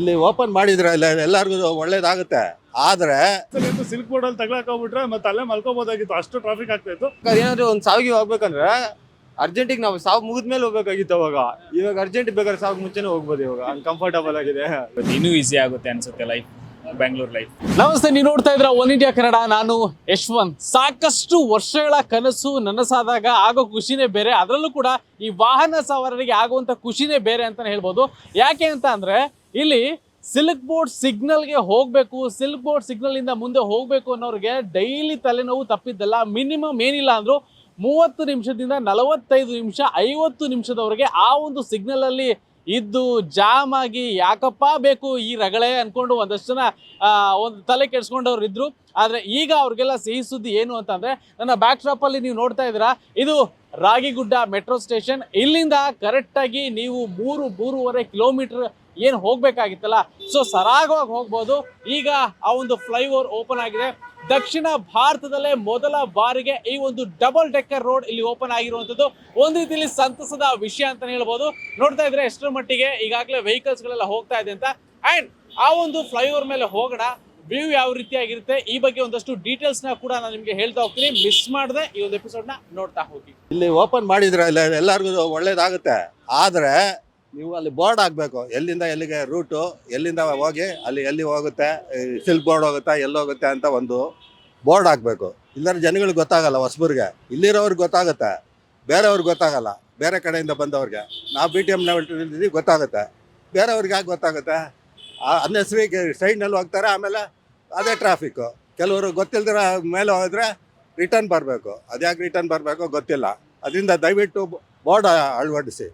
ಇಲ್ಲಿ ಓಪನ್ ಮಾಡಿದ್ರೆ ಇಲ್ಲ ಎಲ್ಲರಿಗೂ ಒಳ್ಳೇದಾಗುತ್ತೆ. ಆದ್ರೆ ಸಿಲ್ಕ್ ಬೋರ್ಡ್ ಅಲ್ಲಿ ತಗ್ಲಾಕ್ ಹೋಗ್ಬಿಟ್ರೆ ಮತ್ತೆ ಅಲ್ಲೇ ಮಲ್ಕೋಬಹುದಾಗಿತ್ತು ಅಷ್ಟು ಟ್ರಾಫಿಕ್ ಆಗ್ತಾ ಇತ್ತು. ಏನಾದ್ರು ಒಂದ್ ಸಾವಿಗೆ ಹೋಗ್ಬೇಕಂದ್ರೆ ಅರ್ಜೆಂಟಿಗೆ ನಾವು ಸಾವು ಮುಗಿದ್ಮೇಲೆ ಹೋಗ್ಬೇಕಾಗಿತ್ತು ಅವಾಗ. ಇವಾಗ ಅರ್ಜೆಂಟ್ ಬೇಕಾದ್ರೆ ಸಾವು ಮುಂಚೆನೆ ಹೋಗ್ಬೋದು ಇವಾಗ. ಅನ್ಕಂಫರ್ಟಬಲ್ ಆಗಿದೆ. ಇನ್ನೂ ಈಸಿ ಆಗುತ್ತೆ ಅನ್ಸುತ್ತೆ ಲೈಫ್ ಬೆಂಗಳೂರು ಲೈಫ್ ನಮಸ್ತೆ ನೀವು ನೋಡ್ತಾ ಇದ್ರ ಒನ್ ಇಂಡಿಯಾ ಕನ್ನಡ ನಾನು ಯಶ್ವಂತ್. ಸಾಕಷ್ಟು ವರ್ಷಗಳ ಕನಸು ನನಸಾದಾಗ ಆಗೋ ಖುಷಿನೇ ಬೇರೆ. ಅದರಲ್ಲೂ ಕೂಡ ಈ ವಾಹನ ಸವಾರರಿಗೆ ಆಗುವಂತ ಖುಷಿನೇ ಬೇರೆ ಅಂತಾನೆ ಹೇಳ್ಬೋದು. ಯಾಕೆ ಅಂತ ಅಂದ್ರೆ ಇಲ್ಲಿ ಸಿಲ್ಕ್ ಬೋರ್ಡ್ ಸಿಗ್ನಲ್ಗೆ ಹೋಗಬೇಕು ಸಿಲ್ಕ್ ಬೋರ್ಡ್ ಸಿಗ್ನಲ್ ಇಂದ ಮುಂದೆ ಹೋಗಬೇಕು ಅನ್ನೋರಿಗೆ ಡೈಲಿ ತಲೆನೋವು ತಪ್ಪಿದ್ದಲ್ಲ ಮಿನಿಮಮ್ ಏನಿಲ್ಲ ಅಂದರೂ ಮೂವತ್ತು ನಿಮಿಷದಿಂದ ನಲವತ್ತೈದು ನಿಮಿಷ, ಐವತ್ತು ನಿಮಿಷದವರೆಗೆ ಆ ಒಂದು ಸಿಗ್ನಲ್ ಅಲ್ಲಿ ಇದ್ದು ಜಾಮ್ ಆಗಿ, ಯಾಕಪ್ಪ ಬೇಕು ಈ ರಗಳೆ ಅನ್ಕೊಂಡು ಒಂದಷ್ಟು ಜನ ಒಂದು ತಲೆ ಕೆಡಿಸ್ಕೊಂಡವ್ರು ಇದ್ರು. ಆದರೆ ಈಗ ಅವ್ರಿಗೆಲ್ಲ ಸಿಹಿ ಸುದ್ದಿ ಏನು ಅಂತಂದರೆ, ನನ್ನ ಬ್ಯಾಕ್ ಡ್ರಾಪ್ ಅಲ್ಲಿ ನೀವು ನೋಡ್ತಾ ಇದ್ದೀರಾ, ಇದು ರಾಗಿಗುಡ್ಡ ಮೆಟ್ರೋ ಸ್ಟೇಷನ್. ಇಲ್ಲಿಂದ ಕರೆಕ್ಟಾಗಿ ನೀವು ಮೂರು, ಮೂರುವರೆ ಕಿಲೋಮೀಟರ್ ಏನು ಹೋಗಬೇಕಾಗಿತ್ತಲ್ಲ? ಸೊ ಸರಾಗವಾಗಿ ಹೋಗ್ಬೋದು. ಈಗ ಆ ಒಂದು ಫ್ಲೈಓವರ್ ಓಪನ್ ಆಗಿದೆ. ದಕ್ಷಿಣ ಭಾರತದಲ್ಲೇ ಮೊದಲ ಬಾರಿಗೆ ಈ ಒಂದು ಡಬಲ್ ಡೆಕ್ಕರ್ ರೋಡ್ ಇಲ್ಲಿ ಓಪನ್ ಆಗಿರುವಂಥದ್ದು. ಒಂದು ರೀತಿಯಲ್ಲಿ ಸಂತಸದ ವಿಷಯ ಅಂತ ಹೇಳ್ಬೋದು. ನೋಡ್ತಾ ಇದ್ರೆ ಎಷ್ಟರ ಮಟ್ಟಿಗೆ ಈಗಾಗಲೇ ವೆಹಿಕಲ್ಸ್ ಗಳೆಲ್ಲ ಹೋಗ್ತಾ ಇದೆ ಅಂತ. ಅಂಡ್ ಆ ಒಂದು ಫ್ಲೈಓವರ್ ಮೇಲೆ ಹೋಗೋಣ. ವ್ಯೂ ಯಾವ ರೀತಿಯಾಗಿರುತ್ತೆ? ಈ ಬಗ್ಗೆ ಒಂದಷ್ಟು ಡೀಟೇಲ್ಸ್ನ ಕೂಡ ನಾನು ನಿಮಗೆ ಹೇಳ್ತಾ ಹೋಗ್ತೀನಿ. ಮಿಸ್ ಮಾಡದೆ ಈ ಒಂದು ಎಪಿಸೋಡ್ನ ನೋಡ್ತಾ ಹೋಗಿ. ಇಲ್ಲಿ ಓಪನ್ ಮಾಡಿದ್ರೆ ಎಲ್ಲರಿಗೂ ಒಳ್ಳೇದಾಗುತ್ತೆ. ಆದ್ರೆ ನೀವು ಅಲ್ಲಿ ಬೋರ್ಡ್ ಹಾಕ್ಬೇಕು ಎಲ್ಲಿಂದ ಎಲ್ಲಿಗೆ ರೂಟು ಎಲ್ಲಿಂದ ಹೋಗಿ, ಅಲ್ಲಿ ಎಲ್ಲಿ ಹೋಗುತ್ತೆ ಸಿಲ್ಕ್ ಬೋರ್ಡ್ ಹೋಗುತ್ತಾ, ಎಲ್ಲಿ ಹೋಗುತ್ತೆ ಅಂತ ಒಂದು ಬೋರ್ಡ್ ಹಾಕ್ಬೇಕು ಇಲ್ಲಾಂದ್ರೆ ಜನಗಳಿಗೆ ಗೊತ್ತಾಗಲ್ಲ ಹೊಸಬರಿಗೆ. ಇಲ್ಲಿರೋರ್ಗೆ ಗೊತ್ತಾಗುತ್ತೆ. ಬೇರೆಯವ್ರಿಗೆ ಗೊತ್ತಾಗಲ್ಲ. ಬೇರೆ ಕಡೆಯಿಂದ ಬಂದವ್ರಿಗೆ. ನಾವು ಬಿ ಟಿ ಎಂ ಲೆವೆಲ್ ಗೊತ್ತಾಗುತ್ತೆ. ಬೇರೆಯವ್ರಿಗೆ ಯಾಕೆ ಗೊತ್ತಾಗುತ್ತೆ? ಅನ್ನೆಸರಿಗೆ ಸೈಡ್ನಲ್ಲಿ ಹೋಗ್ತಾರೆ, ಆಮೇಲೆ ಅದೇ ಟ್ರಾಫಿಕ್ಕು ಕೆಲವರು ಗೊತ್ತಿಲ್ದಿರ ಮೇಲೆ ಹೋದರೆ ರಿಟರ್ನ್ ಬರಬೇಕು. ಅದ್ಯಾಕೆ ರಿಟರ್ನ್ ಬರಬೇಕು ಗೊತ್ತಿಲ್ಲ. ಅದರಿಂದ ದಯವಿಟ್ಟು ಬೋರ್ಡ್ ಅಳವಡಿಸಿ.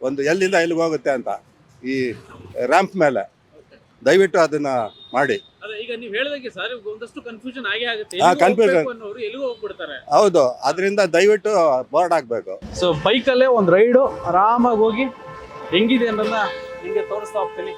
ಒಂದು ಎಲ್ಲಿಂದ ಎಲ್ಲಿಗೆ ಹೋಗುತ್ತೆ ಅಂತ ಈ ರ್ಯಾಂಪ್ ಮೇಲೆ. ದಯವಿಟ್ಟು ಅದನ್ನ ಮಾಡಿ. ಅದೇ ಈಗ ನೀವು ಹೇಳಿದಂಗೆ ಸರ್ ಒಂದಷ್ಟು ಕನ್ಫ್ಯೂಷನ್ ಆಗೇ ಆಗುತ್ತೆ. ಹಾ, confusion. ಅನ್ನೋರು ಎಲ್ಲಿಗೂ ಹೋಗ್ಬಿಡ್ತಾರೆ? ಹೌದು ಅದರಿಂದ ದಯವಿಟ್ಟು ಬೋರ್ಡ್ ಆಗ್ಬೇಕು. ಸೊ ಬೈಕಲ್ಲೇ ಒಂದು ರೈಡು ಆರಾಮಾಗಿ ಹೋಗಿ ಹೆಂಗಿದೆ ಅನ್ನೋದನ್ನ ನಿಮಗೆ ತೋರಿಸ್ತಾ ಹೋಗ್ತೀನಿ.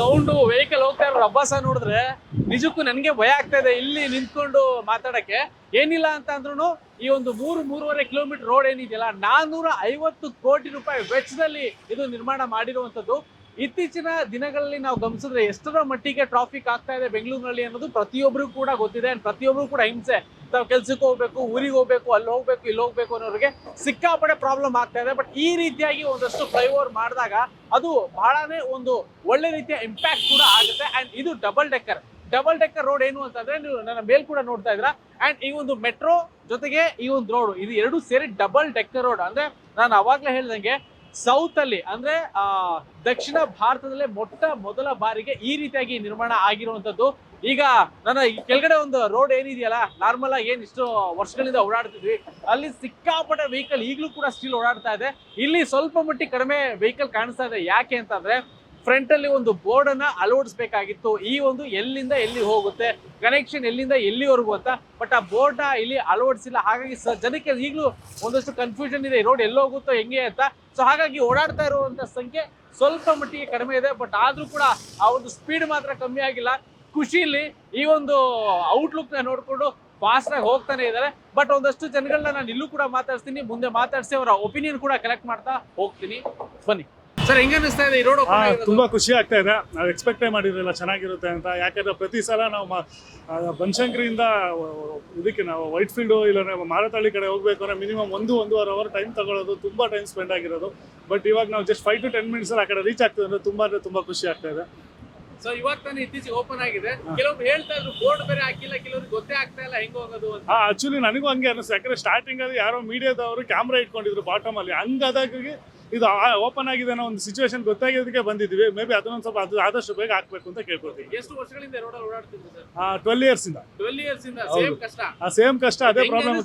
ಸೌಂಡು ವೆಹಿಕಲ್ ಹೋಗ್ತಾ ಇರೋ ಅಬ್ಬಾಸ ನೋಡಿದ್ರೆ ನಿಜಕ್ಕೂ ನನಗೆ ಭಯ ಆಗ್ತಾ ಇದೆ ಇಲ್ಲಿ ನಿಂತ್ಕೊಂಡು ಮಾತಾಡಕ್ಕೆ. ಏನಿಲ್ಲ ಅಂತ ಅಂದ್ರೂ ಈ ಒಂದು ಮೂರು, ಮೂರುವರೆ ಕಿಲೋಮೀಟರ್ ರೋಡ್ ಏನಿದೆಯಲ್ಲ ನಾನ್ನೂರ ಐವತ್ತು ಕೋಟಿ ರೂಪಾಯಿ ವೆಚ್ಚದಲ್ಲಿ ಇದು ನಿರ್ಮಾಣ ಮಾಡಿರುವಂಥದ್ದು. ಇತ್ತೀಚಿನ ದಿನಗಳಲ್ಲಿ ನಾವು ಗಮನಿಸಿದ್ರೆ ಎಷ್ಟರ ಮಟ್ಟಿಗೆ ಟ್ರಾಫಿಕ್ ಆಗ್ತಾ ಇದೆ ಬೆಂಗಳೂರಿನಲ್ಲಿ ಅನ್ನೋದು ಪ್ರತಿಯೊಬ್ಬರಿಗೂ ಕೂಡ ಗೊತ್ತಿದೆ ಅಂಡ್ ಪ್ರತಿಯೊಬ್ಬರು ಕೂಡ ಹಿಂಸೆ. ತಾವು ಕೆಲ್ಸಕ್ಕೆ ಹೋಗ್ಬೇಕು, ಊರಿಗೆ ಹೋಗ್ಬೇಕು, ಅಲ್ಲಿ ಹೋಗ್ಬೇಕು, ಇಲ್ಲಿ ಹೋಗ್ಬೇಕು ಅನ್ನೋರಿಗೆ ಸಿಕ್ಕಾಪಡೆ ಪ್ರಾಬ್ಲಮ್ ಆಗ್ತಾ ಇದೆ. ಬಟ್ ಈ ರೀತಿಯಾಗಿ ಒಂದಷ್ಟು ಫ್ಲೈಓವರ್ ಮಾಡಿದಾಗ ಅದು ಬಹಳನೇ ಒಂದು ಒಳ್ಳೆ ರೀತಿಯ ಇಂಪ್ಯಾಕ್ಟ್ ಕೂಡ ಆಗುತ್ತೆ. ಅಂಡ್ ಇದು double decker double decker road ಏನು ಅಂತಂದ್ರೆ ನೀವು ನನ್ನ ಮೇಲ್ ಕೂಡ ನೋಡ್ತಾ ಇದ್ರ ಅಂಡ್ ಈ ಒಂದು ಮೆಟ್ರೋ ಜೊತೆಗೆ ಈ ಒಂದು ರೋಡ್ ಇದು ಎರಡು ಸೇರಿ ಡಬಲ್ ಡೆಕ್ಕರ್ ರೋಡ್ ಅಂದ್ರೆ ನಾನು ಅವಾಗ್ಲೇ ಹೇಳ್ದಂಗೆ ಸೌತ್ ಅಲ್ಲಿ, ಅಂದ್ರೆ ದಕ್ಷಿಣ ಭಾರತದಲ್ಲೇ ಮೊಟ್ಟ ಮೊದಲ ಬಾರಿಗೆ ಈ ರೀತಿಯಾಗಿ ನಿರ್ಮಾಣ ಆಗಿರುವಂತದ್ದು ಈಗ ನನ್ನ ಕೆಳಗಡೆ ಒಂದು ರೋಡ್ ಏನಿದೆಯಲ್ಲ ನಾರ್ಮಲ್ ಆಗಿ ಏನ್ ಇಷ್ಟು ವರ್ಷಗಳಿಂದ ಓಡಾಡ್ತಿದ್ವಿ, ಅಲ್ಲಿ ಸಿಕ್ಕಾಪಟ್ಟೆ ವೆಹಿಕಲ್ ಈಗಲೂ ಕೂಡ ಸ್ಟಿಲ್ ಓಡಾಡ್ತಾ ಇದೆ. ಇಲ್ಲಿ ಸ್ವಲ್ಪ ಮಟ್ಟಿಗೆ ಕಡಿಮೆ ವೆಹಿಕಲ್ ಕಾಣಿಸ್ತಾ ಇದೆ. ಯಾಕೆ ಅಂತಂದ್ರೆ ಫ್ರಂಟ್ ಅಲ್ಲಿ ಒಂದು ಬೋರ್ಡ್ ಅನ್ನ ಅಳವಡಿಸಬೇಕಾಗಿತ್ತು. ಈ ಒಂದು ಎಲ್ಲಿಂದ ಎಲ್ಲಿ ಹೋಗುತ್ತೆ ಕನೆಕ್ಷನ್ ಎಲ್ಲಿಂದ ಎಲ್ಲಿವರೆಗೂ ಅಂತ. ಬಟ್ ಆ ಬೋರ್ಡ್ ಇಲ್ಲಿ ಅಳವಡಿಸಿಲ್ಲ. ಹಾಗಾಗಿ ಸ ಜನಕ್ಕೆ ಈಗಲೂ ಒಂದಷ್ಟು ಕನ್ಫ್ಯೂಷನ್ ಇದೆ. ರೋಡ್ ಎಲ್ಲಿ ಹೋಗುತ್ತೋ, ಹೆಂಗೆ ಅಂತ. ಸೊ ಹಾಗಾಗಿ ಓಡಾಡ್ತಾ ಇರುವಂತ ಸಂಖ್ಯೆ ಸ್ವಲ್ಪ ಮಟ್ಟಿಗೆ ಕಡಿಮೆ ಇದೆ. ಬಟ್ ಆದ್ರೂ ಕೂಡ ಆ ಒಂದು ಸ್ಪೀಡ್ ಮಾತ್ರ ಕಮ್ಮಿ ಆಗಿಲ್ಲ. ಖುಷಿಲಿ ಈ ಒಂದು ಔಟ್ಲುಕ್ನ ನೋಡ್ಕೊಂಡು ಫಾಸ್ಟ್ ಆಗಿ ಹೋಗ್ತಾನೆ ಇದ್ದಾರೆ. ಬಟ್ ಒಂದಷ್ಟು ಜನಗಳನ್ನ ನಾನು ಇಲ್ಲೂ ಕೂಡ ಮಾತಾಡ್ತೀನಿ ಮುಂದೆ ಮಾತಾಡಿಸಿ ಅವರ ಒಪಿನಿಯನ್ ಕೂಡ ಕಲೆಕ್ಟ್ ಮಾಡ್ತಾ ಹೋಗ್ತೀನಿ. ಬನ್ನಿ. ಸರ್ ಹೆಂಗ ಅನಿಸ್ತಾ ಇದೆ ಈ ರೋಡ್ ತುಂಬಾ ಖುಷಿ ಆಗ್ತಾ ಇದೆ. ನಾವು ಎಕ್ಸ್ಪೆಕ್ಟೇ ಮಾಡಿರಲಿಲ್ಲ ಚೆನ್ನಾಗಿರುತ್ತೆ ಅಂತ. ಯಾಕಂದ್ರೆ ಪ್ರತಿ ಸಲ ನಾವು ಮ- ಆ, ಬನಶಂಕರಿಯಿಂದ ಇದಕ್ಕೆ ನಾವು ವೈಟ್ ಫೀಲ್ಡ್ ಇಲ್ಲ ಮಾರತಳ್ಳಿ ಕಡೆ ಹೋಗ್ಬೇಕು ಅಂದ್ರೆ ಮಿನಿಮಮ್ ಒಂದು ಒಂದೂವರೆ ಅವರ್ ಟೈಮ್ ತಗೊಳ್ಳೋದು ತುಂಬಾ ಟೈಮ್ ಸ್ಪೆಂಡ್ ಆಗಿರೋದು. ಬಟ್ ಇವಾಗ ನಾವು just five to ten minutes ಆ ಕಡೆ ರೀಚ್ ಆಗ್ತದೆ ಅಂದ್ರೆ ತುಂಬಾ ಅಂದ್ರೆ ತುಂಬಾ ಖುಷಿ ಆಗ್ತಾ ಇದೆ. ಸೊ ಇವಾಗ ತಾನೇ ಇತ್ತೀಚೆಗೆ ಓಪನ್ ಆಗಿದೆ. ಕೆಲವ್ರು ಹೇಳ್ತಾ ಇದ್ರು ಬೋರ್ಡ್ ಬೇರೆ ಹಾಕಿಲ್ಲ. ಕೆಲವ್ರಿಗೆ ಗೊತ್ತೇ ಆಗ್ತಾ ಇಲ್ಲ ಹೆಂಗ್ ಹೋಗೋದು ಅಂತ. ಆಕ್ಚುಲಿ ನನಗೂ ಹಂಗೆ ಅನಿಸ್ತು ಯಾಕಂದ್ರೆ ಸ್ಟಾರ್ಟಿಂಗ್ ಅಲ್ಲಿ ಯಾರೋ ಮೀಡಿಯಾದವರು ಕ್ಯಾಮ್ರಾ ಇಟ್ಕೊಂಡಿದ್ರು ಬಾಟಮ್ ಅಲ್ಲಿ. ಹಂಗಾದಾಗಿ ಇದು ಓಪನ್ ಆಗಿದೆ ಅನ್ನೋ ಒಂದು ಸಿಚುವೇಶನ್ ಗೊತ್ತಾಗಿದ್ದಕ್ಕೆ ಬಂದಿದ್ದೀವಿ. ಮೇ ಬಿ ಅದನ್ನೊಂದು ಸ್ವಲ್ಪ ಅದು ಆದಷ್ಟು ಬೇಗ ಹಾಕ್ಬೇಕು ಅಂತ ಕೇಳ್ಕೊತೀವಿ ಎಷ್ಟು ವರ್ಷಗಳಿಂದ ಓಡಾಡ್ತಿದ್ರು ಸರ್? ಟ್ವೆಲ್ ಇಯರ್ಸ್ ಇಂದ. ಟ್ವೆಲ್ ಇಯರ್ಸ್ ಇಂದ ಸೇಮ್ ಕಷ್ಟ. ಆ ಸೇಮ್ ಕಷ್ಟ ಅದೇ ಪ್ರಾಬ್ಲಮ್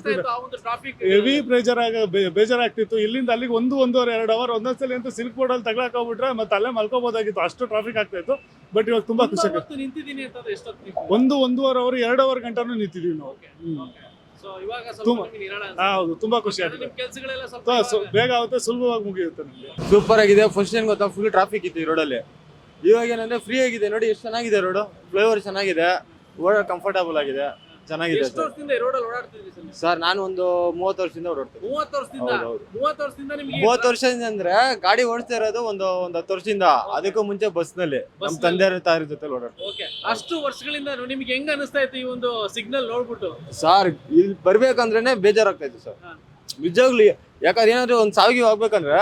ಹೆವಿ ಪ್ರೆಷರ್ ಆಗ ಬೇಜಾರಾಗ್ತಿತ್ತು. ಇಲ್ಲಿಂದ ಅಲ್ಲಿಗೆ ಒಂದು ಒಂದೂವರೆ ಎರಡು ಅವರ್ ಒಂದೊಂದ್ಸಲಿ ಅಂತೂ ಸಿಲ್ಕ್ ಬೋರ್ಡ್ ಅಲ್ಲಿ ತಗೊಳಕ್ ಹೋಗ್ಬಿಟ್ರೆ ಮತ್ತೆ ಅಲ್ಲೇ ಮಲ್ಕೋಬೋದಾಗಿತ್ತು. ಅಷ್ಟು ಟ್ರಾಫಿಕ್ ಆಗ್ತಾ ಇತ್ತು. ಬಟ್ ಇವಾಗ ತುಂಬಾ ಖುಷಿ ಆಗುತ್ತೆ ಒಂದು ಒಂದೂವರೆ ಅವರ್ ಎರಡು ಅವರ್ ಗಂಟನೂ ನಿಂತಿದೀವಿ ನಾವು. ಹೌದು ತುಂಬಾ ಖುಷಿ. ಆಗುತ್ತೆ ಬೇಗ ಆಗುತ್ತೆ ಸುಲಭವಾಗಿ ಮುಗಿಯುತ್ತೆ ನಮಗೆ. ಸೂಪರ್ ಆಗಿದೆ. ಫಸ್ಟ್ ಏನ್ ಗೊತ್ತಾ? ಫುಲ್ ಟ್ರಾಫಿಕ್ ಇತ್ತು ಈ ರೋಡಲ್ಲಿ ಇವಾಗ ಏನಂದ್ರೆ ಫ್ರೀ ಆಗಿದೆ. ನೋಡಿ ಎಷ್ಟು ಚೆನ್ನಾಗಿದೆ ರೋಡ್ ಫ್ಲೈಓವರ್ ಚೆನ್ನಾಗಿದೆ. ಓಡಾಡ ಕಂಫರ್ಟಬಲ್ ಆಗಿದೆ. ಚೆನ್ನಾಗಿದೆ ಎಷ್ಟು ಸರ್ ವರ್ಷದಿಂದ ಈ ರೋಡಲ್ಲಿ ಓಡಾಡ್ತಿದ್ರಿ ಸರ್ ನೀವು? ಸರ್ ನಾನು ಒಂದು ಮೂವತ್ತು ವರ್ಷದಿಂದ ಓಡಾಡ್ತೀನಿ. ಮೂವತ್ತು ವರ್ಷದಿಂದ? ಹೌದು ಹೌದು ಮೂವತ್ತು ವರ್ಷದಿಂದ ನಿಮ್ಗೆ ಮೂವತ್ತು ವರ್ಷದಿಂದ ಅಂದ್ರೆ ಗಾಡಿ ಓಡಿಸ್ತಾ ಇರೋದು ಒಂದು ಒಂದ್ ಹತ್ತು ವರ್ಷದಿಂದ. ಅದಕ್ಕೂ ಮುಂಚೆ ಬಸ್ನಲ್ಲಿ. ನಮ್ ಬಸ್ನಲ್ಲಿ. ತಂದೆ ತಾಯಿ ಜೊತೆ ಓಡಾಡ್ತೀನಿ ಓಕೆ. ಅಷ್ಟು ವರ್ಷಗಳಿಂದ ನಿಮ್ಗೆ ಹೆಂಗ್ ಅನಿಸ್ತಾ ಇತ್ತು ಈ ಒಂದು ಸಿಗ್ನಲ್ ನೋಡ್ಬಿಟ್ಟು? ಸರ್ ಇಲ್ಲಿ ಬರ್ಬೇಕಂದ್ರೇನೆ ಬೇಜಾರಾಗ್ತಾ ಇತ್ತು ಸರ್. ಹಾ. ನಿಜವಾಗ್ಲಿ ಯಾಕಂದ್ರೆ ಏನಾದ್ರು ಒಂದ್ ಸಾವಿಗೆ ಹೋಗ್ಬೇಕಂದ್ರೆ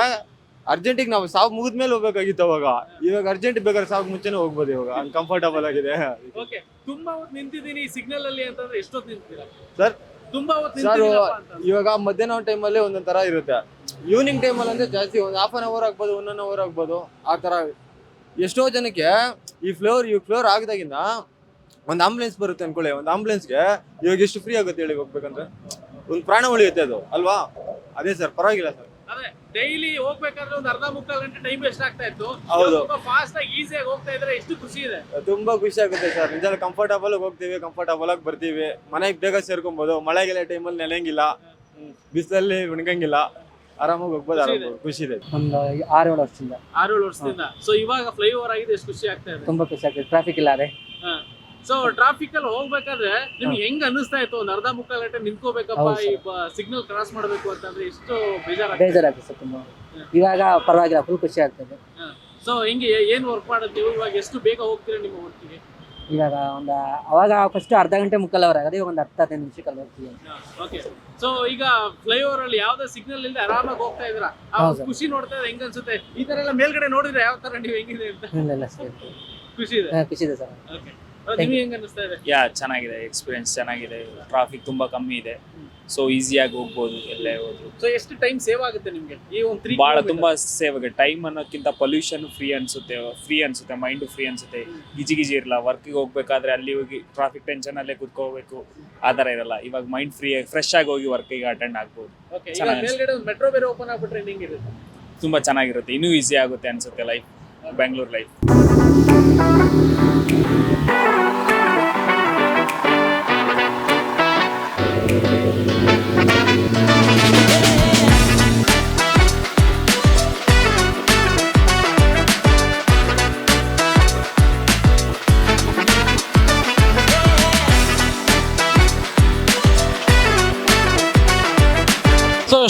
ಅರ್ಜೆಂಟಿಗೆ ನಾವು ಸಾವು ಮುಗಿದ್ಮೇಲೆ ಹೋಗ್ಬೇಕಾಗಿತ್ತು ಅವಾಗ. ಇವಾಗ ಅರ್ಜೆಂಟ್ ಬೇಕಾದ್ರೆ ಸಾವು ಮುಂಚೆನೆ ಹೋಗ್ಬೋದು ಇವಾಗ. ಕಂಫರ್ಟಬಲ್ ಆಗಿದೆ. ಓಕೆ. ತುಂಬಾ ಹೊತ್ತು ನಿಂತಿದ್ದೀನಿ ಸಿಗ್ನಲ್ ಅಲ್ಲಿ ಅಂತಂದ್ರೆ ಎಷ್ಟೊತ್ತು ನಿಂತಿದ್ದೀರಾ? ಸರ್? ತುಂಬಾ ಹೊತ್ತು ಸರ್ ನಿಂತಿದ್ದೀರಪ್ಪ ಅಂತ ಇವಾಗ ಮಧ್ಯಾಹ್ನ ಟೈಮಲ್ಲಿ ಒಂದೊಂದ್ ತರ ಇರುತ್ತೆ. ಈವ್ನಿಂಗ್ ಅಲ್ಲಿ ಅಂದ್ರೆ ಜಾಸ್ತಿ ಒಂದು ಹಾಫ್ ಅನ್ ಅವರ್ ಆಗ್ಬೋದು ಒನ್ ಅನ್ ಅವರ್ ಆಗ್ಬೋದು ಆ ತರ ಎಷ್ಟೋ ಜನಕ್ಕೆ ಈ ಫ್ಲೋರ್ ಈ ಫ್ಲೋರ್ ಆಗದಾಗಿಂದ ಒಂದು ಆಂಬುಲೆನ್ಸ್ ಬರುತ್ತೆ ಅನ್ಕೊಳ್ಳಿ ಒಂದು ಆಂಬುಲೆನ್ಸ್ಗೆ ಇವಾಗ ಎಷ್ಟು ಫ್ರೀ ಆಗುತ್ತೆ ಹೇಳಿ ಹೋಗ್ಬೇಕಂದ್ರೆ? ಒಂದು ಪ್ರಾಣ ಉಳಿಯುತ್ತೆ ಅದು ಅಲ್ವಾ? ಅದೇ ಸರ್ ಪರವಾಗಿಲ್ಲ ಸರ್ ಅದೇ ಡೈಲಿ ಹೋಗ್ಬೇಕಾದ್ರೆ ಒಂದು ಅರ್ಧ ಮುಕ್ಕಾಲು ಗಂಟೆ ಟೈಮ್ ವೇಸ್ಟ್ ಆಗ್ತಾ ಇತ್ತು. ಹೌದು. ತುಂಬಾ ಫಾಸ್ಟ್ ಆಗಿ ಈಸಿಯಾಗಿ ಹೋಗ್ತಾ ಇದ್ರೆ ಎಷ್ಟು ಖುಷಿ ಇದೆ. ತುಂಬಾ ಖುಷಿ ಆಗುತ್ತೆ ಸರ್ ನಿಜ ಕಂಫರ್ಟಬಲ್ ಹೋಗ್ತೀವಿ ಕಂಫರ್ಟಬಲ್ ಆಗಿ ಬರ್ತೀವಿ. ಮನೆಗೆ ಬೇಗ ಸೇರ್ಕೊಬೋದು. ಮಳೆಗೆಲ್ಲ ಟೈಮಲ್ಲಿ ನೆನೆಯಂಗಿಲ್ಲ ಬಿಸಿಲಲ್ಲಿ ಒಣಗಂಗಿಲ್ಲ ಆರಾಮಾಗಿ ಹೋಗ್ಬೋದು ಖುಷಿ ಇದೆ. ಆರಾಮಾಗಿ ಖುಷಿ ಇದೆ. ಒಂದು ಆರು ಏಳು ವರ್ಷದಿಂದ. ಆರು ಏಳು ವರ್ಷದಿಂದ ಸೊ ಇವಾಗ ಫ್ಲೈಓವರ್ ಆಗಿದೆ ಎಷ್ಟು ಖುಷಿ ಆಗ್ತಾ ಇದೆ? ತುಂಬಾ ಖುಷಿ ಆಗ್ತದೆ. ಟ್ರಾಫಿಕ್ ಇಲ್ಲ ಅದೇ. ಸೊ ಟ್ರಾಫಿಕ್ ಅಲ್ಲಿ ಹೋಗ್ಬೇಕಾದ್ರೆ ನಿಮ್ಗೆ ಹೆಂಗ್ ಅನಿಸ್ತಾ ಇತ್ತು? ಒಂದ್ ಅರ್ಧ ಮುಕ್ಕಾಲು ಗಂಟೆ ನಿಂತ್ಕೋಬೇಕಪ್ಪ ಈ ಸಿಗ್ನಲ್ ಕ್ರಾಸ್ ಮಾಡ್ಬೇಕು ಅಂತಂದ್ರೆ ಎಷ್ಟು ಬೇಜಾರ ಬೇಜಾರಾಗ್ತದೆ ಸರ್ ತುಂಬಾ. ಇವಾಗ ಪರವಾಗಿಲ್ಲ ಫುಲ್ ಖುಷಿ ಆಗ್ತದೆ. ಸೊ ಹಿಂಗೆ ಏನ್ ವರ್ಕ್ ಮಾಡೋದು ನೀವು ಇವಾಗ ಎಷ್ಟು ಬೇಗ ಹೋಗ್ತೀರಾ ನಿಮ್ಮ ಹೋಗ್ತೀವಿ ಇವಾಗ ಒಂದು ಅವಾಗ ಫಸ್ಟ್ ಅರ್ಧ ಗಂಟೆ ಮುಕ್ಕಲ್ ಅವರ್ ಆಗೋದು ಇವಾಗ ಒಂದು ಹತ್ತು ಹದಿನೈದು ನಿಮಿಷಕ್ಕೆ ಹೋಗ್ತೀವಿ ಓಕೆ ಸೊ ಈಗ ಫ್ಲೈಓವರ್ ಅಲ್ಲಿ ಯಾವ್ದೇ ಸಿಗ್ನಲ್ ಇಲ್ಲದೆ ಆರಾಮಾಗಿ ಹೋಗ್ತಾ ಇದ್ರ ಆ ಹೌದು ಖುಷಿ ನೋಡ್ತಾ ಇದ್ರೆ ಹೆಂಗ್ ಅನ್ಸುತ್ತೆ? ಈ ತರ ಎಲ್ಲ ಮೇಲ್ಗಡೆ ನೋಡಿದ್ರೆ ಯಾವ ತರ ನೀವು ಹೆಂಗಿದೆ ಅಂತ? ಇಲ್ಲ ಇಲ್ಲ ಸರ್. ಖುಷಿ ಇದೆ. ಖುಷಿ ಇದೆ ಸರ್. ಓಕೆ ನಿಮ್ಗೆ ಹೆಂಗ್ ಅನಿಸ್ತಾ ಇದೆ? ಯಾ ಚೆನ್ನಾಗಿದೆ ಎಕ್ಸ್ಪೀರಿಯನ್ಸ್ ಚೆನ್ನಾಗಿದೆ ಟ್ರಾಫಿಕ್ ತುಂಬಾ ಕಮ್ಮಿ ಇದೆ. ಸೊ ಈಸಿಯಾಗಿ ಹೋಗ್ಬೋದು ಎಲ್ಲೇ ಹೋದ್ರು. ಸೊ ಎಷ್ಟು ಟೈಮ್ ಸೇವ್ ಆಗುತ್ತೆ ನಿಮ್ಗೆ? ಈ ಒಂದು ತ್ರೀ ಬಹಳ ತುಂಬಾ ಸೇವ್ ಆಗುತ್ತೆ. ಟೈಮ್ ಅನ್ನೋಕ್ಕಿಂತ ಪೊಲ್ಯೂಷನ್ ಫ್ರೀ ಅನ್ಸುತ್ತೆ ಫ್ರೀ ಅನ್ಸುತ್ತೆ ಮೈಂಡ್ ಫ್ರೀ ಅನ್ಸುತ್ತೆ. ಗಿಜಿ ಗಿಜಿ ಇರಲ್ಲ ವರ್ಕಿಗೆ ಹೋಗ್ಬೇಕಾದ್ರೆ ಅಲ್ಲಿ ಹೋಗಿ ಟ್ರಾಫಿಕ್ ಟೆನ್ಷನ್ ಅಲ್ಲೇ ಕುತ್ಕೋಬೇಕು. ಆ ಥರ ಇರಲ್ಲ. ಇವಾಗ ಮೈಂಡ್ ಫ್ರೀ ಫ್ರೆಶ್ ಆಗಿ ಹೋಗಿ ವರ್ಕಿಗೆ ಅಟೆಂಡ್ ಆಗ್ಬೋದು. ಓಕೆ ಈಗ ಚೆನ್ನಾಗಿ ಮೇಲ್ಗಡೆ ಒಂದು ಮೆಟ್ರೋ ಬೇರೆ ಓಪನ್ ಆಗ್ಬಿಟ್ರೆ ತುಂಬಾ ಚೆನ್ನಾಗಿರುತ್ತೆ. ಇನ್ನೂ ಈಸಿ ಆಗುತ್ತೆ ಅನ್ಸುತ್ತೆ ಲೈಫ್ ಬೆಂಗಳೂರು ಲೈಫ್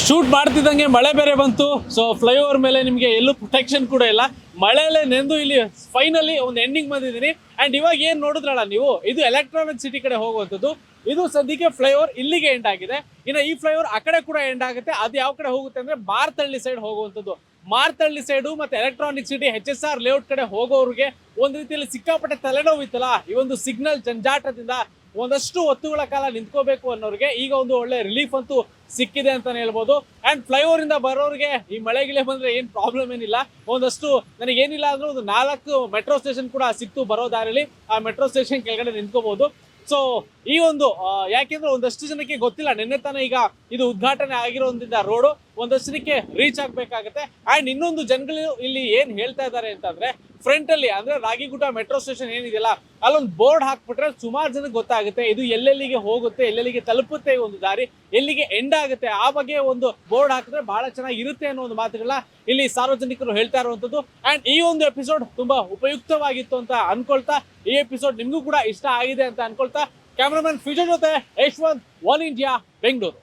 ಶೂಟ್ ಮಾಡ್ತಿದ್ದಂಗೆ ಮಳೆ ಬೇರೆ ಬಂತು. ಸೊ ಫ್ಲೈಓವರ್ ಮೇಲೆ ನಿಮಗೆ ಎಲ್ಲೂ ಪ್ರೊಟೆಕ್ಷನ್ ಕೂಡ ಇಲ್ಲ. ಮಳೆಯಲ್ಲೇ ನೆಂದು ಇಲ್ಲಿ ಫೈನಲಿ ಒಂದು ಎಂಡಿಂಗ್ ಬಂದಿದ್ದೀನಿ. ಆ್ಯಂಡ್ ಇವಾಗ ಏನು ನೋಡಿದ್ರಲ್ಲ ನೀವು? ಇದು ಎಲೆಕ್ಟ್ರಾನಿಕ್ ಸಿಟಿ ಕಡೆ ಹೋಗುವಂಥದ್ದು. ಇದು ಸದ್ಯಕ್ಕೆ ಫ್ಲೈಓವರ್ ಇಲ್ಲಿಗೆ ಎಂಡ್ ಆಗಿದೆ. ಇನ್ನು ಈ ಫ್ಲೈಓವರ್ ಆ ಕಡೆ ಕೂಡ ಎಂಡ್ ಆಗುತ್ತೆ. ಅದು ಯಾವ ಕಡೆ ಹೋಗುತ್ತೆ ಅಂದರೆ ಮಾರ್ತಳ್ಳಿ ಸೈಡ್ ಹೋಗುವಂಥದ್ದು. ಮಾರ್ತಳ್ಳಿ ಸೈಡು ಮತ್ತು electronic city H S R layout ಕಡೆ ಹೋಗೋರಿಗೆ ಒಂದು ರೀತಿಯಲ್ಲಿ ಸಿಕ್ಕಾಪಟ್ಟೆ ತಲೆನೋವು ಇತ್ತಲ್ಲ ಈ ಒಂದು ಸಿಗ್ನಲ್ ಜಂಜಾಟದಿಂದ ಒಂದಷ್ಟು ಹೊತ್ತುಗಳ ಕಾಲ ನಿಂತ್ಕೋಬೇಕು ಅನ್ನೋರಿಗೆ ಈಗ ಒಂದು ಒಳ್ಳೆ ರಿಲೀಫ್ ಅಂತೂ ಸಿಕ್ಕಿದೆ ಅಂತಾನೆ ಹೇಳ್ಬೋದು. ಅಂಡ್ ಫ್ಲೈಓವರ್ ಇಂದ ಬರೋರಿಗೆ ಈ ಮಳೆಗಿಳೆ ಬಂದ್ರೆ ಏನ್ ಪ್ರಾಬ್ಲಮ್ ಏನಿಲ್ಲ. ಒಂದಷ್ಟು ನನಗೆ ಏನಿಲ್ಲ ಅಂದ್ರೆ ಒಂದು ನಾಲ್ಕು ಮೆಟ್ರೋ ಸ್ಟೇಷನ್ ಕೂಡ ಸಿಕ್ತು ಬರೋ ದಾರಿಲಿ. ಆ ಮೆಟ್ರೋ ಸ್ಟೇಷನ್ ಕೆಳಗಡೆ ನಿಂತ್ಕೋಬಹುದು ಸೊ ಈ ಒಂದು ಯಾಕೆಂದ್ರೆ ಒಂದಷ್ಟು ಜನಕ್ಕೆ ಗೊತ್ತಿಲ್ಲ. ನಿನ್ನೆ ತಾನೇ ಈಗ ಇದು ಉದ್ಘಾಟನೆ ಆಗಿರೋದ್ರಿಂದ ರೋಡು ಒಂದಷ್ಟು ಜನಕ್ಕೆ ರೀಚ್ ಆಗ್ಬೇಕಾಗತ್ತೆ. ಅಂಡ್ ಇನ್ನೊಂದು ಜನಗಳು ಇಲ್ಲಿ ಏನ್ ಹೇಳ್ತಾ ಇದ್ದಾರೆ ಅಂತಂದ್ರೆ ಫ್ರಂಟ್ ಅಲ್ಲಿ, ಅಂದ್ರೆ ರಾಗಿಗುಟ ಮೆಟ್ರೋ ಸ್ಟೇಷನ್ ಏನಿದೆಯಲ್ಲ, ಅಲ್ಲೊಂದು ಬೋರ್ಡ್ ಹಾಕ್ಬಿಟ್ರೆ ಸುಮಾರು ಜನಕ್ಕೆ ಗೊತ್ತಾಗುತ್ತೆ, ಇದು ಎಲ್ಲೆಲ್ಲಿಗೆ ಹೋಗುತ್ತೆ, ಎಲ್ಲೆಲ್ಲಿಗೆ ತಲುಪುತ್ತೆ ಒಂದು ದಾರಿ, ಎಲ್ಲಿಗೆ ಎಂಡ್ ಆಗುತ್ತೆ, ಆ ಬಗ್ಗೆ ಒಂದು ಬೋರ್ಡ್ ಹಾಕಿದ್ರೆ ಬಹಳ ಚೆನ್ನಾಗಿರುತ್ತೆ ಅನ್ನೋ ಒಂದು ಮಾತುಗಳನ್ನ ಇಲ್ಲಿ ಸಾರ್ವಜನಿಕರು ಹೇಳ್ತಾ ಇರುವಂತದ್ದು. ಅಂಡ್ ಈ ಒಂದು ಎಪಿಸೋಡ್ ತುಂಬಾ ಉಪಯುಕ್ತವಾಗಿತ್ತು ಅಂತ ಅನ್ಕೊಳ್ತಾ, ಈ ಎಪಿಸೋಡ್ ನಿಮ್ಗೂ ಕೂಡ ಇಷ್ಟ ಆಗಿದೆ ಅಂತ ಅನ್ಕೊಳ್ತಾ ಕ್ಯಾಮ್ರಾಮನ್ ಫ್ಯೂಚರ್ ಜೊತೆ ಯಶ್ವಂತ್ ಒನ್ ಇಂಡಿಯಾ ಬೆಂಗಳೂರು